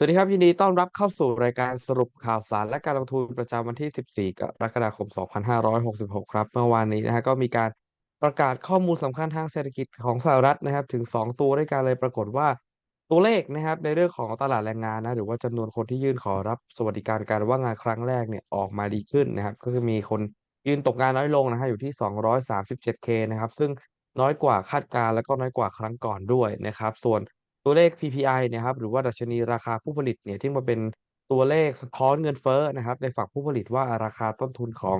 สวัสดีครับ ยินดีต้อนรับเข้าสู่รายการสรุปข่าวสารและการลงทุนประจำวันที่ 14 กรกฎาคม 2566 ครับ เมื่อวานนี้นะฮะก็มีการประกาศข้อมูลสำคัญทางเศรษฐกิจของสหรัฐนะครับ ถึง 2 ตัวด้วยกันเลยปรากฏว่าตัวเลขนะครับ ในเรื่องของตลาดแรงงานนะ หรือว่าจำนวนคนที่ยื่นขอรับสวัสดิการการว่างงานครั้งแรกเนี่ยออกมาดีขึ้นนะครับ ก็คือมีคนยื่นตกงานน้อยลงนะฮะอยู่ที่ 237K นะครับ ซึ่งน้อยกว่าคาดการณ์แล้วก็น้อยกว่าครั้งก่อนด้วยนะครับ ส่วน ตัวเลข PPI เนะครับหรือว่าดัชนีราคาผู้ผลิตเนี่ยที่มาเป็นตัวเลขสะท้อนเงินเฟ้อนะครับ ในฝั่งผู้ผลิตว่าราคาต้นทุนของ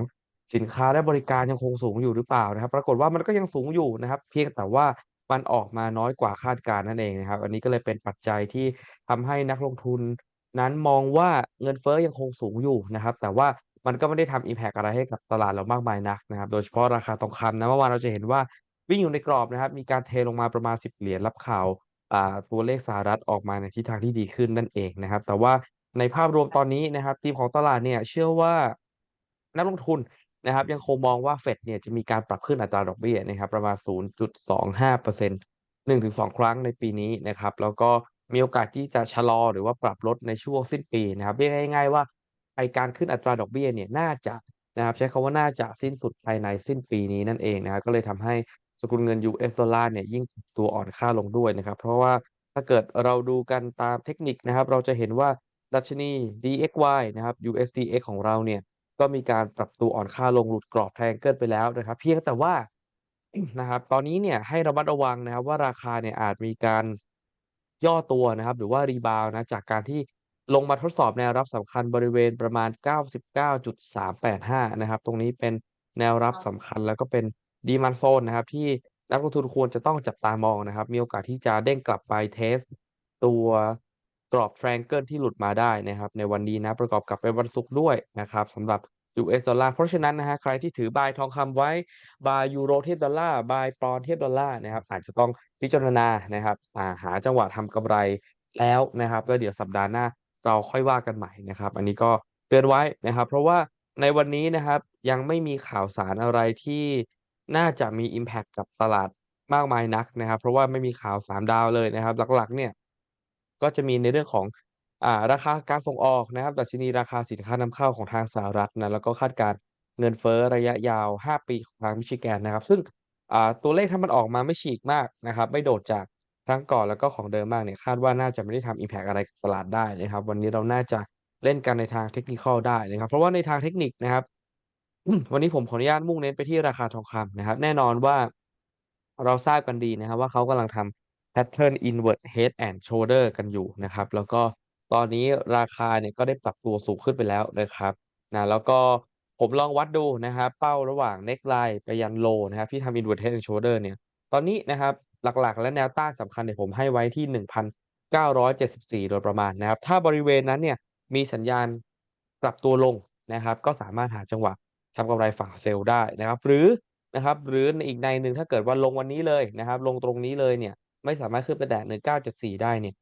สินค้าและบริการยังคงสูงอยู่หรือเปล่านะครับ ปรากฏว่ามันก็ยังสูงอยู่นะครับ เพียงแต่ว่ามันออกมาน้อยกว่าคาดการณ์นั่นเองนะครับ อันนี้ก็เลยเป็นปัจจัยที่ทำให้นักลงทุน นั้นมองว่าเงินเฟ้อยังคงสูงอยู่นะครับ แต่ว่ามันก็ไม่ได้ทำ impact อะไรให้กับตลาดเรามากมายนักนะครับ โดยเฉพาะราคาทองคำนะเมื่อวานเราจะเห็นว่าวิ่งอยู่ในกรอบนะครับ มีการเทลงมาประมาณ 10 เหรียญรับข่าว อ่าตัวเลขสหรัฐออกมาในทิศทางที่ดีขึ้นนั่นเองนะครับ แต่ว่าในภาพรวมตอนนี้นะครับทีมของตลาดเนี่ยเชื่อว่านักลงทุนนะครับ ยังคงมองว่าเฟดเนี่ยจะมีการปรับขึ้นอัตราดอกเบี้ยนะครับ ประมาณ 0.25% 1-2 ครั้งในปีนี้นะครับ แล้วก็มีโอกาสที่จะชะลอหรือว่าปรับลดในช่วงสิ้นปีนะครับเรียกง่ายๆว่าไอการขึ้นอัตราดอกเบี้ยเนี่ยน่าจะ นะครับ ใช้คำว่าน่าจะสิ้นสุดภายในสิ้นปีนี้นั่นเองนะครับ ก็เลยทำให้สกุลเงิน US ดอลลาร์เนี่ยยิ่งตัวอ่อนค่าลงด้วยนะครับ เพราะว่าถ้าเกิดเราดูกันตามเทคนิคนะครับ เราจะเห็นว่าดัชนี DXY นะครับ USDX ของเราเนี่ยก็มีการปรับตัวอ่อนค่าลงหลุดกรอบแทงเกิลไปแล้วนะครับ เพียงแต่ว่านะครับตอนนี้เนี่ยให้ระมัดระวังนะครับว่าราคาเนี่ยอาจมีการย่อตัวนะครับ หรือว่ารีบาวนะจากการที่ ลงมาทดสอบแนวรับสำคัญบริเวณประมาณ 99.385 นะครับ ตรงนี้เป็นแนวรับสำคัญแล้วก็เป็นดีมันโซนนะครับ ที่นักลงทุนควรจะต้องจับตามองนะครับ มีโอกาสที่จะเด้งกลับไปเทส ตัวกรอบแฟรงเกิลที่หลุดมาได้นะครับ ในวันนี้นะประกอบกับเป็นวันศุกร์ด้วยนะครับสำหรับ US ดอลลาร์เพราะฉะนั้นนะฮะใครที่ถือบายทองคำไว้บายยูโรเทียบดอลลาร์บายปอนด์เทียบดอลลาร์นะครับ อาจจะต้องพิจารณานะครับอ่าหาจังหวะทำกำไรแล้วนะครับแล้วเดี๋ยวสัปดาห์หน้า เราค่อยว่ากันใหม่นะครับ อันนี้ก็เตือนไว้นะครับ เพราะว่าในวันนี้นะครับยังไม่มีข่าวสารอะไรที่น่าจะมี impact กับตลาดมากมายนักนะครับ เพราะว่าไม่มีข่าวสามดาวเลยนะครับ หลักๆ เนี่ยก็จะมีในเรื่องของอ่าราคาการส่งออกนะครับดัชนีราคาสินค้านำเข้าของทางสหรัฐนะแล้วก็คาดการเงินเฟ้อระยะยาว 5 ปีของทางมิชิแกนนะครับ ซึ่งอ่าตัวเลขถ้ามันออกมาไม่ฉีกมากนะครับ ไม่โดดจาก ครั้งก่อนแล้วก็ของเดิมมากเนี่ยคาดว่าน่าจะไม่ได้ทำ impact อะไรกับตลาดได้นะครับ วันนี้เราน่าจะเล่นกันในทางเทคนิคอลได้นะครับ เพราะว่าในทางเทคนิคนะครับ วันนี้ผมขออนุญาตมุ่งเน้นไปที่ราคาทองคำนะครับ แน่นอนว่าเราทราบกันดีนะครับ ว่าเขากำลังทำ pattern inward head and shoulder กันอยู่นะครับ แล้วก็ตอนนี้ราคาเนี่ยก็ได้ปรับตัวสูงขึ้นไปแล้วนะครับนะแล้วก็ผมลองวัดดูนะครับ เป้าระหว่าง neckline ไปยัน low นะครับที่ทำ inward head and shoulder เนี่ย ตอนนี้นะครับ หลักๆ และแนวต้านสำคัญเนี่ยผมให้ไว้ที่ 1,974 โดยประมาณนะครับ ถ้าบริเวณนั้นเนี่ยมีสัญญาณปรับตัวลงนะครับ ก็สามารถหาจังหวะทำกำไรฝั่งเซลล์ได้นะครับ หรือนะครับ หรือในอีกในหนึ่งถ้าเกิดว่าลงวันนี้เลยนะครับ ลงตรงนี้เลยเนี่ยไม่สามารถขึ้นไปแตะ1974 ได้เนี่ย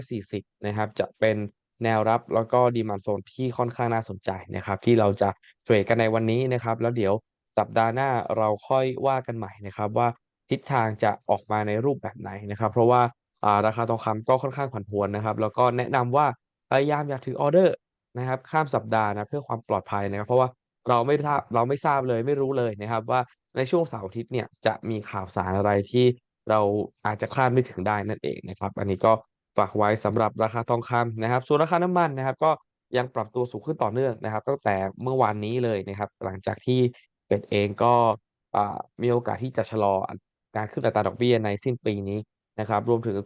1,940 นะครับ จะเป็นแนวรับแล้วก็ดีมานโซนที่ค่อนข้างน่าสนใจนะครับ ที่เราจะเทรดกันในวันนี้นะครับ แล้วเดี๋ยวสัปดาห์หน้าเราค่อยว่ากันใหม่นะครับว่า ทิศทางจะออกมาในรูปแบบไหนนะครับ เพราะว่าราคาทองคำก็ค่อนข้างผันผวนนะครับ แล้วก็แนะนำว่าพยายามอย่าถือออเดอร์นะครับ ข้ามสัปดาห์นะเพื่อความปลอดภัยนะครับ เพราะว่าเราไม่ทราบเราไม่ทราบเลยไม่รู้เลยนะครับ ว่าในช่วงเสาร์อาทิตย์เนี่ยจะมีข่าวสารอะไรที่เราอาจจะคาดไม่ถึงได้นั่นเองนะครับ อันนี้ก็ฝากไว้สำหรับราคาทองคำนะครับ ส่วนราคาน้ำมันนะครับ ก็ยังปรับตัวสูงขึ้นต่อเนื่องนะครับ ตั้งแต่เมื่อวานนี้เลยนะครับ หลังจากที่เฟดเองก็มีโอกาสที่จะชะลอ การขึ้นอัตราดอกเบี้ยในสิ้นปีนี้นะครับ รวมถึง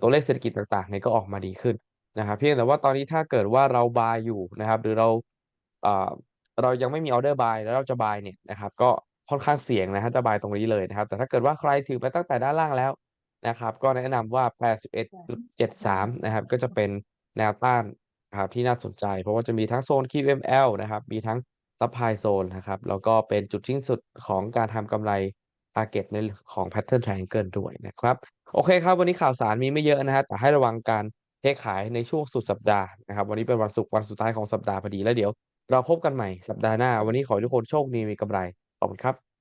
ตัวเลขเศรษฐกิจต่างๆเนี่ยก็ออกมาดีขึ้นนะครับ เพียงแต่ว่าตอนนี้ถ้าเกิดว่าเราบายอยู่นะครับ หรือเราเรายังไม่มีออเดอร์บายแล้วเราจะบายเนี่ยนะครับ ก็ค่อนข้างเสี่ยงนะฮะจะบายตรงนี้เลยนะครับ แต่ถ้าเกิดว่าใครถือไปตั้งแต่ด้านล่างแล้วนะครับ ก็แนะนำว่า 81.73 นะครับ ก็จะเป็นแนวต้านนะครับที่น่าสนใจ เพราะว่าจะมีทั้งโซน QML นะครับ มีทั้ง Supply Zone นะครับ แล้วก็เป็นจุดสิ้นสุดของการทำกำไร target ในของ Pattern Triangle ด้วยนะครับ โอเคครับ วันนี้ข่าวสารมีไม่เยอะนะฮะแต่ให้ระวังการเทขายในช่วงสุดสัปดาห์นะครับ วันนี้เป็นวันศุกร์วันสุดท้ายของสัปดาห์พอดีแล้วเดี๋ยว เราพบกันใหม่สัปดาห์หน้า วันนี้ขอให้ทุกคนโชคดีมีกำไรขอบคุณครับ